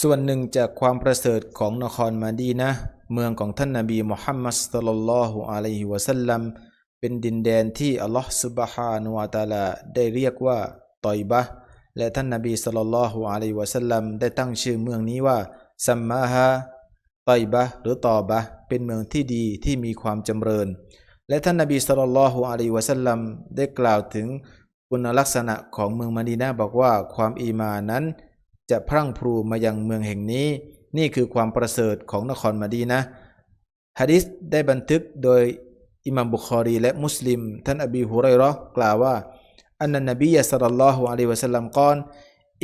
ส่วนหนึ่งจากความประเสริฐของนครมาดีนะเมืองของท่านนบีมุฮัมมัดศ็อลลัลลอฮุอะลัยฮิวะสัลลัมเป็นดินแดนที่อัลลอฮฺซุบฮานุวะตาลาได้เรียกว่าตอยบะและท่านนบีศ็อลลัลลอฮุอะลัยฮิวะสัลลัมได้ตั้งชื่อเมืองนี้ว่าซัมมาฮาตอยบะหรือตอบะเป็นเมืองที่ดีที่มีความจำเริญ และท่านนบีศ็อลลัลลอฮุอะลัยฮิวะสัลลัมได้กล่าวถึงคุณลักษณะของเมืองมะดีนะบอกว่าความอีหมานั้น จะพรั่งพรูมายังเมืองแห่งนี้ นี่คือความประเสริฐของนครมาดีนะฮะดิษได้บันทึกโดยอิมัมบุคอรีและมุสลิม ท่านอบีฮุไรราะห์กล่าวว่าอันนันนบียะสัลลัลลอฮุอะลัยวะสัลลัมกล่าว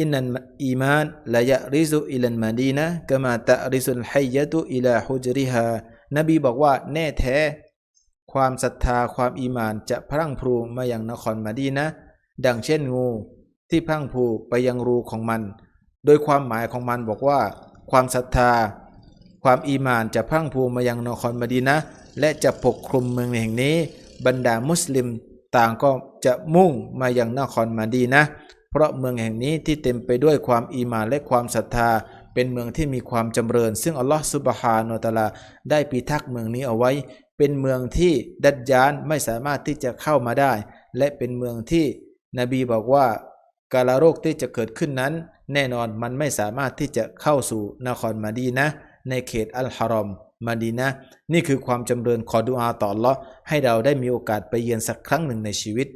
อินนัลอีมานละยะริซุอิลันมาดีนะกะมาตะริซุลฮยยะตุอิลาฮุจริฮานบีบอกว่าแน่แท้ ความศรัทธาความอีมานจะพรั่งพรูมายังนครมาดีนะ ดังเช่นงูที่พรั่งพรูไปยังรูของมัน โดยความหมายของมันบอกว่า ความศรัทธา ความอีหมานจะพังพูมายังนครมดีนะ และจะปกคลุมเมืองแห่งนี้ บรรดามุสลิมต่างก็จะมุ่งมายังนครมะดีนะ เพราะเมืองแห่งนี้ที่เต็มไปด้วยความอีหมานและความศรัทธา เป็นเมืองที่มีความจำเริญ ซึ่งอัลลอฮฺซุบฮานะฮูวะตะลาได้พิทักษ์เมืองนี้เอาไว้ เป็นเมืองที่ดัจญานไม่สามารถที่จะเข้ามาได้ และเป็นเมืองที่นบีบอกว่ากาลโรคที่จะเกิดขึ้นนั้น แน่นอนมันไม่สามารถที่จะเข้าสู่นครมาดีนะ ในเขตอัลฮารอมมาดีนะนี่คือความจำเริญขอดุอาต่ออัลเลาะห์ให้เราได้มีโอกาสไปเยือนสักครั้งหนึ่งในชีวิต